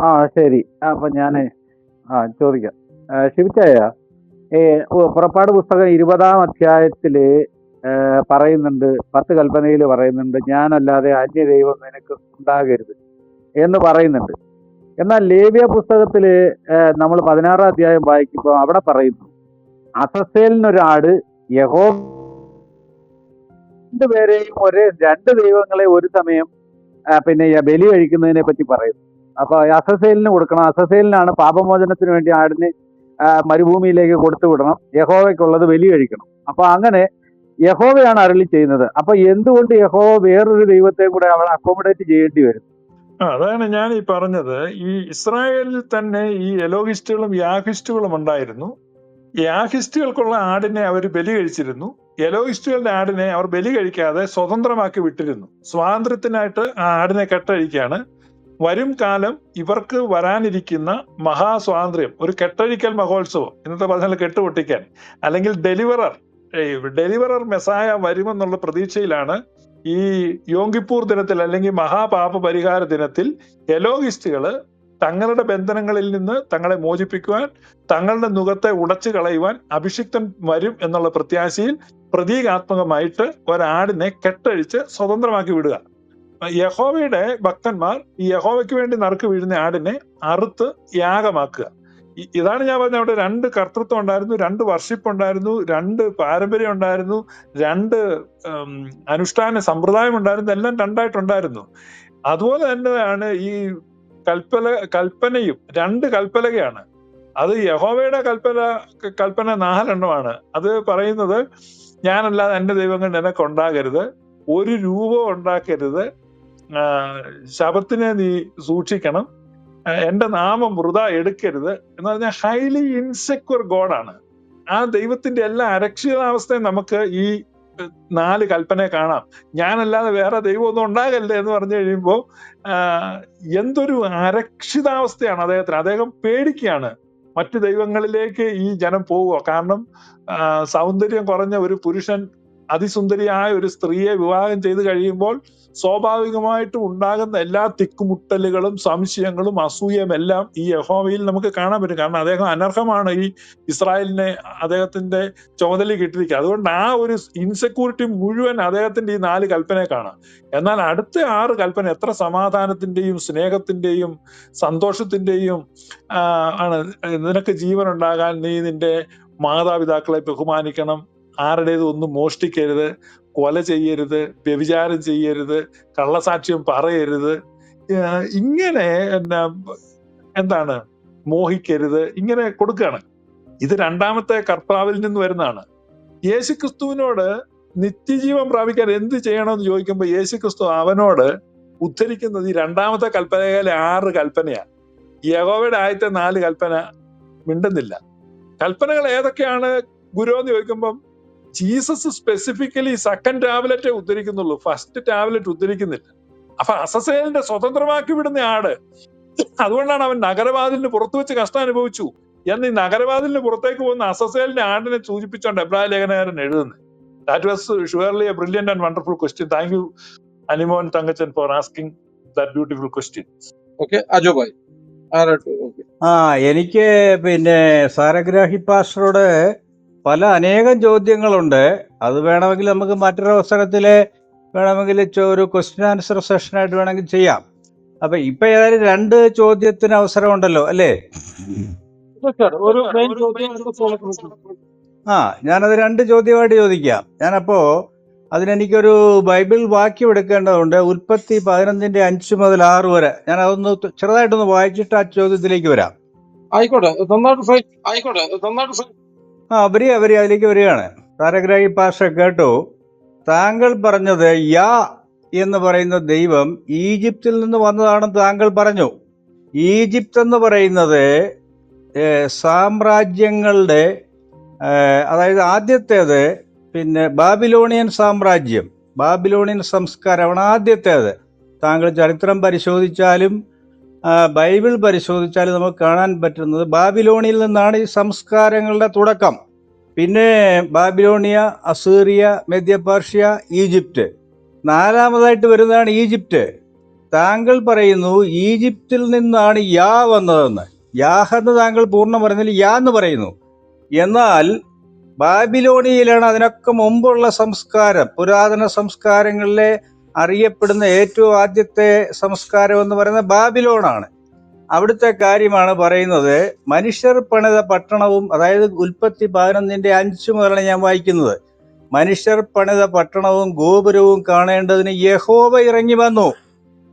ആ ശരി. അപ്പൊ ഞാൻ ആ ചോദിക്കാം. ശിവിച്ചായ ഏ പുറപ്പാട് പുസ്തകം ഇരുപതാം അധ്യായത്തിൽ പറയുന്നുണ്ട് പത്ത് കൽപ്പനയിൽ പറയുന്നുണ്ട് ഞാനല്ലാതെ അന്യ ദൈവം നിനക്ക് ഉണ്ടാകരുത് എന്ന് പറയുന്നുണ്ട്. എന്നാൽ ലേവ്യ പുസ്തകത്തിൽ നമ്മൾ പതിനാറാം അധ്യായം വായിക്കുമ്പോൾ അവിടെ പറയുന്നു അസസേലിനൊരാട് യഹോ രണ്ടുപേരെയും ഒരേ രണ്ട് ദൈവങ്ങളെ ഒരു സമയം പിന്നെ ബലി കഴിക്കുന്നതിനെ പറ്റി പറയുന്നു അപ്പൊ അസസേലിന് കൊടുക്കണം. അസസേലിനാണ് പാപമോചനത്തിന് വേണ്ടി ആടിന് മരുഭൂമിയിലേക്ക് കൊടുത്തു വിടണം. യഹോവയ്ക്കുള്ളത് ബലി കഴിക്കണം. അപ്പൊ അങ്ങനെ യഹോവയാണ് അരളി ചെയ്യുന്നത്. അപ്പൊ എന്തുകൊണ്ട് യഹോവ വേറൊരു ദൈവത്തെ കൂടെ അവൾ അക്കോമഡേറ്റ് ചെയ്യേണ്ടി വരും? അതാണ് ഞാൻ ഈ പറഞ്ഞത്. ഈ ഇസ്രായേലിൽ തന്നെ ഈ എലോഹിസ്റ്റുകളും യാഹിസ്റ്റുകളും ഉണ്ടായിരുന്നു. യാഹിസ്റ്റുകൾക്കുള്ള ആടിനെ അവർ ബലി കഴിച്ചിരുന്നു. എലോഹിസ്റ്റുകളുടെ ആടിനെ അവർ ബലി കഴിക്കാതെ സ്വതന്ത്രമാക്കി വിട്ടിരുന്നു. സ്വാതന്ത്ര്യത്തിനായിട്ട് ആ ആടിനെ കെട്ടഴിക്കാണ് വരും കാലം ഇവർക്ക് വരാനിരിക്കുന്ന മഹാസ്വാതന്ത്ര്യം ഒരു കെട്ടഴിക്കൽ മഹോത്സവം ഇന്നത്തെ പറഞ്ഞാൽ കെട്ടുപൊട്ടിക്കാൻ അല്ലെങ്കിൽ ഡെലിവറർ ഡെലിവറർ മെസ്സായ വരുമെന്നുള്ള പ്രതീക്ഷയിലാണ് ഈ യോങ്കിപ്പൂർ ദിനത്തിൽ അല്ലെങ്കിൽ മഹാപാപ പരിഹാര ദിനത്തിൽ എലോഗിസ്റ്റുകൾ തങ്ങളുടെ ബന്ധനങ്ങളിൽ നിന്ന് തങ്ങളെ മോചിപ്പിക്കുവാൻ തങ്ങളുടെ മുഖത്തെ ഉടച്ചു കളയുവാൻ അഭിഷിക്തൻ വരും എന്നുള്ള പ്രത്യാശയിൽ പ്രതീകാത്മകമായിട്ട് ഒരാടിനെ കെട്ടഴിച്ച് സ്വതന്ത്രമാക്കി വിടുക. യഹോവയുടെ ഭക്തന്മാർ ഈ യഹോവയ്ക്ക് വേണ്ടി നറുക്ക് വീഴുന്ന ആടിനെ അറുത്ത് യാഗമാക്കുക. ഇതാണ് ഞാൻ പറഞ്ഞ അവിടെ രണ്ട് കർത്തൃത്വം ഉണ്ടായിരുന്നു രണ്ട് വർഷിപ്പ് ഉണ്ടായിരുന്നു രണ്ട് പാരമ്പര്യം ഉണ്ടായിരുന്നു രണ്ട് അനുഷ്ഠാന സമ്പ്രദായം ഉണ്ടായിരുന്നു എല്ലാം രണ്ടായിട്ടുണ്ടായിരുന്നു. അതുപോലെ തന്നെയാണ് ഈ കൽപ്പല കൽപ്പനയും രണ്ട് കൽപ്പലകയാണ്. അത് യഹോവയുടെ കൽപ്പന കൽപ്പന നാലെണ്ണമാണ്. അത് പറയുന്നത് ഞാനല്ലാതെ എന്റെ ദൈവങ്ങൾ നിനക്ക് ഉണ്ടാകരുത് ഒരു രൂപം ഉണ്ടാക്കരുത് ശബത്തിനെ നീ സൂക്ഷിക്കണം. എന്റെ നാമം വൃത എടുക്കരുത് എന്ന് പറഞ്ഞാൽ ഹൈലി ഇൻസെക്യൂർ ഗോഡാണ് ആ ദൈവത്തിന്റെ എല്ലാ അരക്ഷിതാവസ്ഥയും നമുക്ക് ഈ നാല് കൽപ്പന കാണാം. ഞാനല്ലാതെ വേറെ ദൈവമൊന്നും ഉണ്ടാകല്ലേ എന്ന് പറഞ്ഞു കഴിയുമ്പോൾ എന്തൊരു അരക്ഷിതാവസ്ഥയാണ് അദ്ദേഹത്തിന്. അദ്ദേഹം പേടിക്കുകയാണ്. മറ്റു ദൈവങ്ങളിലേക്ക് ഈ ജനം പോവുക. കാരണം സൗന്ദര്യം കുറഞ്ഞ ഒരു പുരുഷൻ അതിസുന്ദരിയായ ഒരു സ്ത്രീയെ വിവാഹം ചെയ്തു കഴിയുമ്പോൾ സ്വാഭാവികമായിട്ടും ഉണ്ടാകുന്ന എല്ലാ തിക്കുമുട്ടലുകളും സംശയങ്ങളും അസൂയയും എല്ലാം ഈ യഹോവയിൽ നമുക്ക് കാണാൻ പറ്റും. കാരണം അദ്ദേഹം അനർഹമാണ് ഈ ഇസ്രായേലിനെ അദ്ദേഹത്തിന്റെ ചുമതല കിട്ടിയിരിക്കുക. അതുകൊണ്ട് ആ ഒരു ഇൻസെക്യൂരിറ്റി മുഴുവൻ അദ്ദേഹത്തിന്റെ ഈ നാല് കൽപ്പന കാണാം. എന്നാൽ അടുത്ത ആറ് കൽപ്പന എത്ര സമാധാനത്തിന്റെയും സ്നേഹത്തിന്റെയും സന്തോഷത്തിന്റെയും ആണ്. നിനക്ക് ജീവൻ ഉണ്ടാകാൻ നീ നിന്റെ മാതാപിതാക്കളെ ബഹുമാനിക്കണം. ആരുടേതും ഒന്നും മോഷ്ടിക്കരുത് കൊല ചെയ്യരുത് വ്യഭിചാരം ചെയ്യരുത് കള്ളസാക്ഷ്യം പറയരുത്. ഇങ്ങനെ എന്താണ് മോഹിക്കരുത് ഇങ്ങനെ കൊടുക്കുകയാണ്. ഇത് രണ്ടാമത്തെ കർത്താവിൽ നിന്ന് വരുന്നതാണ്. യേശു ക്രിസ്തുവിനോട് നിത്യജീവൻ പ്രാപിക്കാൻ എന്ത് ചെയ്യണമെന്ന് ചോദിക്കുമ്പോൾ യേശു ക്രിസ്തു അവനോട് ഉദ്ധരിക്കുന്നത് ഈ രണ്ടാമത്തെ കൽപ്പനയിലെ ആറ് കൽപ്പനയാണ്. യഹോവയുടെ ആദ്യത്തെ നാല് കൽപ്പന മിണ്ടുന്നില്ല. കൽപ്പനകൾ ഏതൊക്കെയാണ് ഗുരു എന്ന് ചോദിക്കുമ്പം ജീസസ് സ്പെസിഫിക്കലി സെക്കൻഡ് ടാബ്ലറ്റ് ഉദ്ധരിക്കുന്നുള്ളൂ. ഫസ്റ്റ് ടാബ്ലറ്റ് ഉദ്ധരിക്കുന്നില്ല. അപ്പൊ അസസേലിന്റെ സ്വതന്ത്രമാക്കി വിടുന്ന ആട് അതുകൊണ്ടാണ് അവൻ നഗരവാതിലിന് പുറത്തു വെച്ച് കഷ്ടം അനുഭവിച്ചു. എന്ന് ഈ നഗരവാതിലിന് പുറത്തേക്ക് പോകുന്ന അസസേലിന്റെ ആടിനെ സൂചിപ്പിച്ചുകൊണ്ട് എബ്രാഹിം ലേഖനകാരൻ എഴുതുന്നത് that was surely a brilliant and wonderful question thank you Animon Thankachan for asking that beautiful question okay Ajo bhai ആ എനിക്ക് പിന്നെ സാരഗ്രാഹി പാസ്റ്ററോട് പല അനേകം ചോദ്യങ്ങളുണ്ട്. അത് വേണമെങ്കിൽ നമുക്ക് മറ്റൊരു അവസരത്തിൽ വേണമെങ്കിൽ ഒരു ക്വസ്റ്റ്യൻ ആൻസർ സെഷനായിട്ട് വേണമെങ്കിൽ ചെയ്യാം. അപ്പൊ ഇപ്പൊ ഏതായാലും രണ്ട് ചോദ്യത്തിന് അല്ലേ? ചോദ്യം അടുത്ത ചോദ്യം ആ ഞാനത് രണ്ട് ചോദ്യമായിട്ട് ചോദിക്കാം. ഞാനപ്പോ അതിനെനിക്കൊരു ബൈബിൾ വാക്യം എടുക്കേണ്ടതുണ്ട്. ഉൽപ്പത്തി പതിനൊന്നിന്റെ അഞ്ച് മുതൽ ആറ് വരെ. ഞാൻ അതൊന്ന് ചെറുതായിട്ടൊന്ന് വായിച്ചിട്ട് ആ ചോദ്യത്തിലേക്ക് വരാം. ആയിക്കോട്ടെ നന്നായിട്ട് ആയിക്കോട്ടെ നന്നായിട്ട് ആ അവർ അതിലേക്ക് വരികയാണ്. താരഗ്രാഹി പാഷ കേട്ടു. താങ്കൾ പറഞ്ഞത് യാ എന്ന് പറയുന്ന ദൈവം ഈജിപ്തിൽ നിന്ന് വന്നതാണെന്ന് താങ്കൾ പറഞ്ഞു. ഈജിപ്ത് എന്ന് പറയുന്നത് സാമ്രാജ്യങ്ങളുടെ അതായത് ആദ്യത്തേത് പിന്നെ ബാബിലോണിയൻ സാമ്രാജ്യം. ബാബിലോണിയൻ സംസ്കാരമാണ് ആദ്യത്തേത്. താങ്കൾ ചരിത്രം പരിശോധിച്ചാലും ബൈബിൾ പരിശോധിച്ചാൽ നമുക്ക് കാണാൻ പറ്റുന്നത് ബാബിലോണിയിൽ നിന്നാണ് ഈ സംസ്കാരങ്ങളുടെ തുടക്കം. പിന്നെ ബാബിലോണിയ അസീറിയ മെദ്യപേർഷ്യ ഈജിപ്റ്റ്. നാലാമതായിട്ട് വരുന്നതാണ് ഈജിപ്റ്റ്. താങ്കൾ പറയുന്നു ഈജിപ്തിൽ നിന്നാണ് യാ വന്നതെന്ന്. യാഹ് എന്ന് താങ്കൾ പൂർണം പറഞ്ഞതിൽ യാ എന്ന് പറയുന്നു. എന്നാൽ ബാബിലോണിയയിലാണ് അതിനൊക്കെ മുമ്പുള്ള സംസ്കാരം. പുരാതന സംസ്കാരങ്ങളിലെ അറിയപ്പെടുന്ന ഏറ്റവും ആദ്യത്തെ സംസ്കാരം എന്ന് പറയുന്നത് ബാബിലോണാണ്. അവിടുത്തെ കാര്യമാണ് പറയുന്നത് മനുഷ്യർ പണിത പട്ടണവും അതായത് ഉൽപ്പത്തി പതിനൊന്നിന്റെ അഞ്ചു മുതലാണ് ഞാൻ വായിക്കുന്നത്. മനുഷ്യർ പണിത പട്ടണവും ഗോപുരവും കാണേണ്ടതിന് യഹോവ ഇറങ്ങി വന്നു.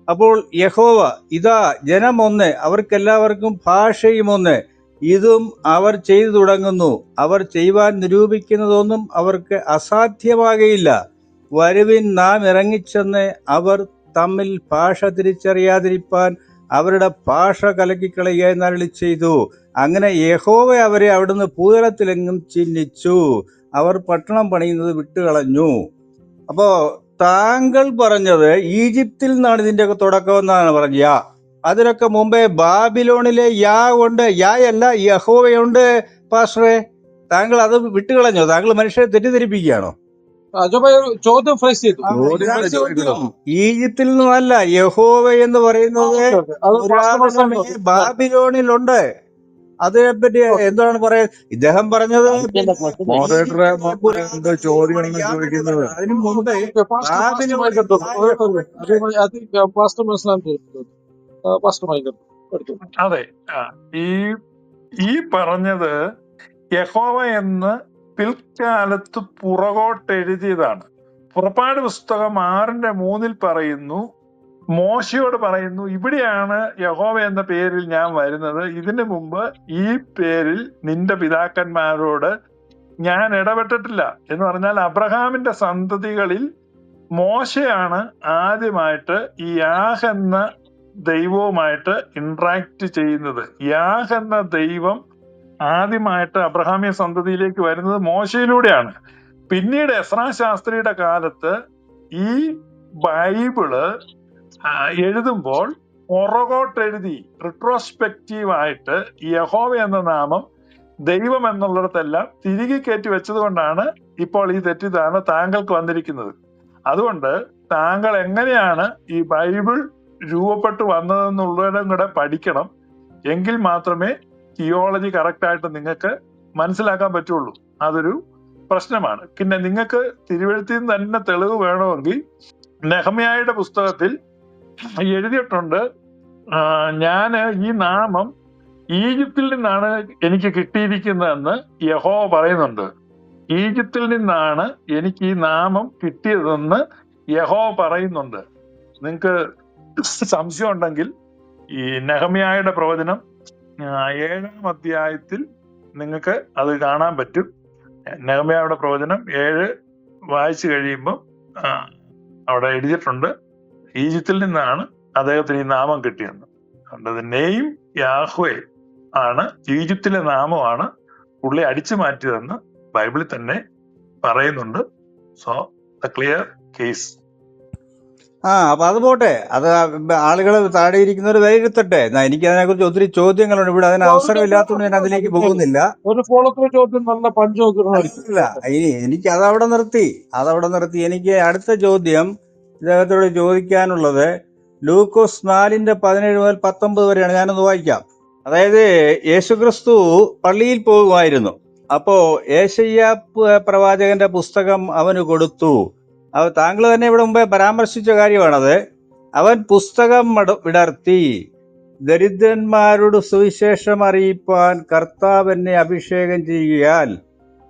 അപ്പോൾ യഹോവ ഇതാ ജനം ഒന്ന് അവർക്കെല്ലാവർക്കും ഭാഷയും ഒന്ന്. ഇതും അവർ ചെയ്തു തുടങ്ങുന്നു. അവർ ചെയ്യുവാൻ നിരൂപിക്കുന്നതൊന്നും അവർക്ക് അസാധ്യമാകയില്ല. വരുവിൻ നാം ഇറങ്ങിച്ചെന്ന് അവർ തമ്മിൽ ഭാഷ തിരിച്ചറിയാതിരിപ്പാൻ അവരുടെ ഭാഷ കലക്കിക്കളയുക എന്നരളി ചെയ്തു. അങ്ങനെ യഹോവ അവരെ അവിടുന്ന് ഭൂതലത്തിലെങ്ങും ചിഹ്നിച്ചു അവർ പട്ടണം പണിയുന്നത് വിട്ടുകളഞ്ഞു. അപ്പോ താങ്കൾ പറഞ്ഞത് ഈജിപ്തിൽ നിന്നാണ് ഇതിന്റെയൊക്കെ തുടക്കം എന്നാണ് പറഞ്ഞത്. യാ അതിനൊക്കെ മുമ്പേ ബാബിലോണിലെ യാ ഉണ്ട് യാ അല്ല യഹോവയുണ്ട് പാസ്റ്ററെ. താങ്കൾ അത് വിട്ടുകളഞ്ഞോ? താങ്കൾ മനുഷ്യരെ തെറ്റിദ്ധരിപ്പിക്കുകയാണോ? ചോദ്യം ഫ്രൈസ് ചെയ്തു. ഈജിപ്തിൽ നിന്നല്ല യഹോവ എന്ന് പറയുന്നത്. ബാബിലോണിലുണ്ട്. അതിനെപ്പറ്റി എന്താണ് പറയാ ഇദ്ദേഹം പറഞ്ഞത് ചോദിക്കുന്നത്. അതിന് മുമ്പേ പാസ്റ്റർ പാസ്റ്റർ അതെ ഈ ഈ പറഞ്ഞത് യഹോവ എന്ന് പിൽക്കാലത്ത് പുറകോട്ട് എഴുതിയതാണ് പുറപ്പാട് പുസ്തകം ആറിന്റെ മൂന്നിൽ പറയുന്നു മോശയോട് പറയുന്നു ഇവിടെയാണ് യഹോവ എന്ന പേരിൽ ഞാൻ വരുന്നത്. ഇതിനു മുമ്പ് ഈ പേരിൽ നിന്റെ പിതാക്കന്മാരോട് ഞാൻ ഇടപെട്ടിട്ടില്ല. എന്ന് പറഞ്ഞാൽ അബ്രഹാമിന്റെ സന്തതികളിൽ മോശയാണ് ആദ്യമായിട്ട് ഈ യാഹ് എന്ന ദൈവവുമായിട്ട് ഇന്ററാക്ട് ചെയ്യുന്നത്. യാഹ് എന്ന ദൈവം ആദ്യമായിട്ട് അബ്രഹാമിയ സന്തതിയിലേക്ക് വരുന്നത് മോശയിലൂടെയാണ്. പിന്നീട് എസ്രാ ശാസ്ത്രിയുടെ കാലത്ത് ഈ ബൈബിൾ എഴുതുമ്പോൾ പുറകോട്ട് എഴുതി റിട്രോസ്പെക്റ്റീവ് ആയിട്ട് യഹോവ എന്ന നാമം ദൈവം എന്നുള്ളിടത്തെല്ലാം തിരികെ കയറ്റി വെച്ചത് കൊണ്ടാണ് ഇപ്പോൾ ഈ തെറ്റിദ്ധാരണ താങ്കൾക്ക് വന്നിരിക്കുന്നത്. അതുകൊണ്ട് താങ്കൾ എങ്ങനെയാണ് ഈ ബൈബിൾ രൂപപ്പെട്ടു വന്നതെന്നുള്ളതും കൂടെ പഠിക്കണം. എങ്കിൽ മാത്രമേ തിയോളജി കറക്റ്റ് ആയിട്ട് നിങ്ങൾക്ക് മനസ്സിലാക്കാൻ പറ്റുള്ളൂ. അതൊരു പ്രശ്നമാണ്. പിന്നെ നിങ്ങൾക്ക് തിരുവഴുത്തിൽ നിന്ന് തന്നെ തെളിവ് വേണമെങ്കിൽ നെഹമ്യായുടെ പുസ്തകത്തിൽ എഴുതിയിട്ടുണ്ട് ഞാൻ ഈ നാമം ഈജിപ്തിൽ നിന്നാണ് എനിക്ക് കിട്ടിയിരിക്കുന്നതെന്ന് യഹോ പറയുന്നുണ്ട്. ഈജിപ്തിൽ നിന്നാണ് എനിക്ക് ഈ നാമം കിട്ടിയതെന്ന് യഹോ പറയുന്നുണ്ട്. നിങ്ങൾക്ക് സംശയം ഉണ്ടെങ്കിൽ ഈ നെഹമ്യായുടെ പ്രവചനം ഏഴാം അധ്യായത്തിൽ നിങ്ങൾക്ക് അത് കാണാൻ പറ്റും. നെഹമ്യായുടെ പ്രവചനം ഏഴ് വായിച്ചു കഴിയുമ്പോൾ അവിടെ എഴുതിയിട്ടുണ്ട്. ഈജിപ്തിൽ നിന്നാണ് അദ്ദേഹത്തിന് ഈ നാമം കിട്ടിയത്. അതുകൊണ്ട് നെയ്മ് യാഹ്വേ ആണ് ഈജിപ്തിലെ നാമമാണ് പുള്ളി അടിച്ചു മാറ്റിയതെന്ന് ബൈബിളിൽ തന്നെ പറയുന്നുണ്ട്. സോ ദ ക്ലിയർ കേസ് ആ അപ്പോൾ അത് പോട്ടെ. അത് ആളുകൾ താഴെ ഇരിക്കുന്നവർ വിലയിരുത്തട്ടെ എനിക്ക് അതിനെക്കുറിച്ച് ഒത്തിരി ചോദ്യങ്ങളുണ്ട്. ഇവിടെ അതിന് അവസരമില്ലാത്തതുകൊണ്ട് ഞാൻ അതിലേക്ക് പോകുന്നില്ല. ഒരു ഫോളോ ചോദ്യം നല്ല ഇനി എനിക്ക് അതവിടെ നിർത്തി. അതവിടെ നിർത്തി. എനിക്ക് അടുത്ത ചോദ്യം ഇദ്ദേഹത്തോട് ചോദിക്കാനുള്ളത് ലൂക്കോസ് നാലിന്റെ പതിനേഴ് മുതൽ പത്തൊമ്പത് വരെയാണ്. ഞാനൊന്ന് വായിക്കാം. അതായത് യേശുക്രിസ്തു പള്ളിയിൽ പോകുമായിരുന്നു. അപ്പോൾ ഏശയ്യ പ്രവാചകന്റെ പുസ്തകം അവന് കൊടുത്തു. അവ താങ്കൾ തന്നെ ഇവിടെ മുമ്പേ പരാമർശിച്ച കാര്യമാണത്. അവൻ പുസ്തകം വിടർത്തി. ദരിദ്രന്മാരോട് സുവിശേഷം അറിയിപ്പാൻ കർത്താവ് എന്നെ അഭിഷേകം ചെയ്യുകയാൽ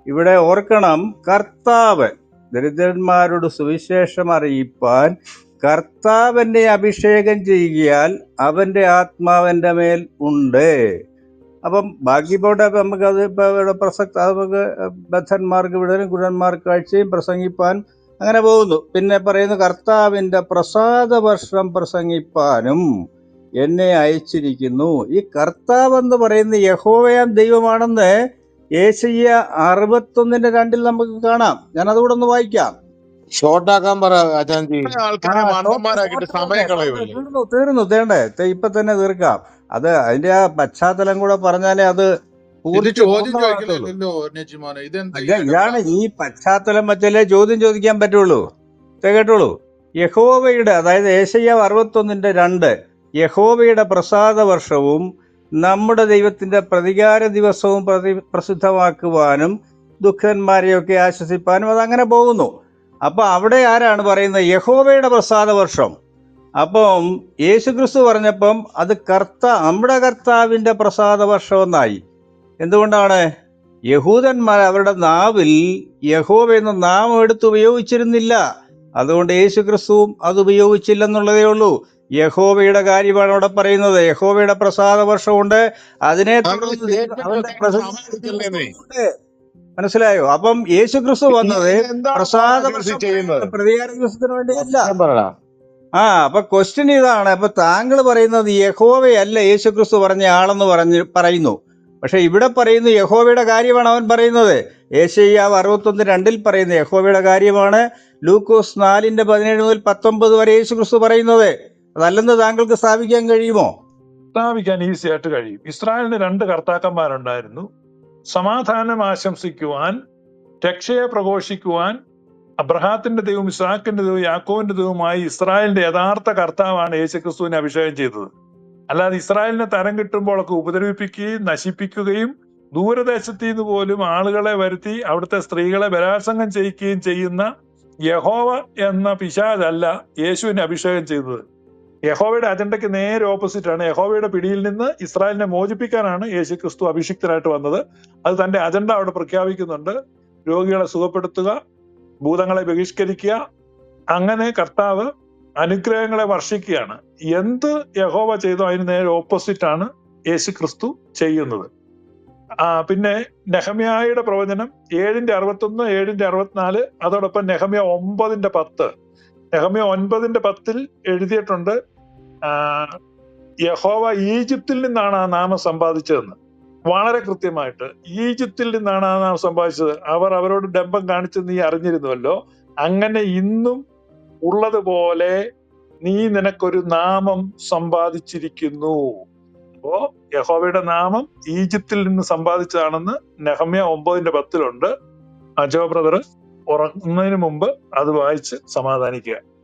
ഇവിടെ ഓർക്കണം കർത്താവ് ദരിദ്രന്മാരോട് സുവിശേഷം അറിയിപ്പാൻ കർത്താവ് എന്നെ അഭിഷേകം ചെയ്യുകയാൽ അവന്റെ ആത്മാവന്റെ മേൽ ഉണ്ട്. അപ്പം ബാക്കി പോട്ടെ നമുക്ക് നമുക്കത് ഇപ്പൊ ഇവിടെ പ്രസക്ത നമുക്ക് ബദ്ധന്മാർക്ക് വിടലും കുരന്മാർക്ക് കാഴ്ചയും പ്രസംഗിപ്പാൻ അങ്ങനെ പോകുന്നു. പിന്നെ പറയുന്നു കർത്താവിന്റെ പ്രസാദ വർഷം പ്രസംഗിപ്പാനും എന്നെ അയച്ചിരിക്കുന്നു. ഈ കർത്താവ് എന്ന് പറയുന്ന യഹോവയാം ദൈവമാണെന്ന് ഏശയ്യ അറുപത്തൊന്നിന്റെ രണ്ടിൽ നമുക്ക് കാണാം. ഞാൻ അതുകൂടെ ഒന്ന് വായിക്കാം. ഷോർട്ടാക്കാൻ പറ തീർന്നു തേണ്ടേ ഇപ്പൊ തന്നെ തീർക്കാം. അത് അതിന്റെ ആ പശ്ചാത്തലം കൂടെ പറഞ്ഞാലേ അത് ഇതാണ് ഈ പശ്ചാത്തലം വെച്ചാലേ ചോദ്യം ചോദിക്കാൻ പറ്റുള്ളൂ. കേട്ടോളൂ. യഹോവയുടെ അതായത് ഏശയ്യ അറുപത്തൊന്നിന്റെ രണ്ട് യഹോവയുടെ പ്രസാദ വർഷവും നമ്മുടെ ദൈവത്തിന്റെ പ്രതികാര ദിവസവും പ്രതി പ്രസിദ്ധമാക്കുവാനും ദുഃഖന്മാരെയൊക്കെ ആശ്വസിപ്പാനും അതങ്ങനെ പോകുന്നു. അപ്പോൾ അവിടെ ആരാണ് പറയുന്നത്? യഹോവയുടെ പ്രസാദ വർഷം. അപ്പം യേശുക്രിസ്തു പറഞ്ഞപ്പം അത് കർത്ത നമ്മുടെ കർത്താവിന്റെ പ്രസാദ വർഷം എന്നായി എന്തുകൊണ്ടാണ്? യഹൂദന്മാർ അവരുടെ നാവിൽ യഹോവ എന്ന നാമം എടുത്ത് ഉപയോഗിച്ചിരുന്നില്ല. അതുകൊണ്ട് യേശു ക്രിസ്തുവും അത് ഉപയോഗിച്ചില്ലെന്നുള്ളതേ ഉള്ളൂ. യഹോവയുടെ കാര്യമാണ് അവിടെ പറയുന്നത്. യഹോവയുടെ പ്രസാദ വർഷമുണ്ട്. അതിനെ തുടർന്ന്. മനസ്സിലായോ? അപ്പം യേശു ക്രിസ്തു വന്നത് പ്രസാദ വർഷം പ്രതികാര ദിവസത്തിന് വേണ്ടിയല്ല. ആ അപ്പൊ ക്വസ്റ്റ്യൻ ഇതാണ്. അപ്പൊ താങ്കൾ പറയുന്നത് യഹോവയല്ല യേശു ക്രിസ്തു പറഞ്ഞ ആളെന്ന് പറഞ്ഞ് പറയുന്നു. പക്ഷെ ഇവിടെ പറയുന്നു യഹോവയുടെ കാര്യമാണ് അവൻ പറയുന്നത്. ഏഷ്യാവ് അറുപത്തൊന്ന് രണ്ടിൽ പറയുന്ന യഹോവയുടെ കാര്യമാണ്. ലൂക്കോസ് നാലിന്റെ പതിനേഴ് മുതൽ പത്തൊമ്പത് വരെ യേശു ക്രിസ്തു പറയുന്നത്. അതല്ലെന്ന് താങ്കൾക്ക് സ്ഥാപിക്കാൻ കഴിയുമോ? സ്ഥാപിക്കാൻ ഈസി ആയിട്ട് കഴിയും. ഇസ്രായേലിന് രണ്ട് കർത്താക്കന്മാരുണ്ടായിരുന്നു. സമാധാനം ആശംസിക്കുവാൻ രക്ഷയെ പ്രഘോഷിക്കുവാൻ അബ്രഹാത്തിന്റെ ദൈവം ഇസ്ഹാക്കിന്റെ ദൈവം യാക്കോവിന്റെ ദൈവമായി ഇസ്രായേലിന്റെ യഥാർത്ഥ കർത്താവാണ് യേശുക്രിസ്തുവിനെ അഭിഷേകം ചെയ്തത്. അല്ലാതെ ഇസ്രായേലിനെ തരം കിട്ടുമ്പോഴൊക്കെ ഉപദ്രവിപ്പിക്കുകയും നശിപ്പിക്കുകയും ദൂരദേശത്ത് നിന്ന് പോലും ആളുകളെ വരുത്തി അവിടുത്തെ സ്ത്രീകളെ ബലാത്സംഗം ചെയ്യിക്കുകയും ചെയ്യുന്ന യഹോവ എന്ന പിശാചല്ല യേശുവിനെ അഭിഷേകം ചെയ്തത്. യഹോവയുടെ അജണ്ടയ്ക്ക് നേരെ ഓപ്പോസിറ്റ് ആണ്. യഹോവയുടെ പിടിയിൽ നിന്ന് ഇസ്രായേലിനെ മോചിപ്പിക്കാനാണ് യേശു ക്രിസ്തു അഭിഷിക്തനായിട്ട് വന്നത്. അത് തന്റെ അജണ്ട അവിടെ പ്രഖ്യാപിക്കുന്നുണ്ട്. രോഗികളെ സുഖപ്പെടുത്തുക ഭൂതങ്ങളെ ബഹിഷ്കരിക്കുക. അങ്ങനെ കർത്താവ് അനുഗ്രഹങ്ങളെ വർഷിക്കുകയാണ്. എന്ത് യഹോവ ചെയ്തോ അതിന് നേരെ ഓപ്പോസിറ്റ് ആണ് യേശു ക്രിസ്തു ചെയ്യുന്നത്. ആ പിന്നെ നെഹമ്യായുടെ പ്രവചനം ഏഴിന്റെ അറുപത്തൊന്ന് ഏഴിന്റെ അറുപത്തിനാല് അതോടൊപ്പം നെഹമ്യ ഒമ്പതിന്റെ പത്ത്. നെഹമ്യ ഒൻപതിന്റെ പത്തിൽ എഴുതിയിട്ടുണ്ട് യഹോവ ഈജിപ്തിൽ നിന്നാണ് ആ നാമം സമ്പാദിച്ചതെന്ന്. വളരെ കൃത്യമായിട്ട് ഈജിപ്തിൽ നിന്നാണ് ആ നാമം സമ്പാദിച്ചത്. അവർ അവരോട് ഡംബം കാണിച്ചെന്ന് നീ അറിഞ്ഞിരുന്നുവല്ലോ. അങ്ങനെ ഇന്നും ഉള്ളതുപോലെ നീ നിനക്കൊരു നാമം സമ്പാദിച്ചിരിക്കുന്നു. അപ്പോ യഹോവയുടെ നാമം ഈജിപ്തിൽ നിന്ന് സമ്പാദിച്ചതാണെന്ന് നെഹമ്യ ഒമ്പതിന്റെ പത്തിലുണ്ട്. അജോ ബ്രദർ ഉറങ്ങുന്നതിന് മുമ്പ് അത് വായിച്ച് സമാധാനിക്കുക.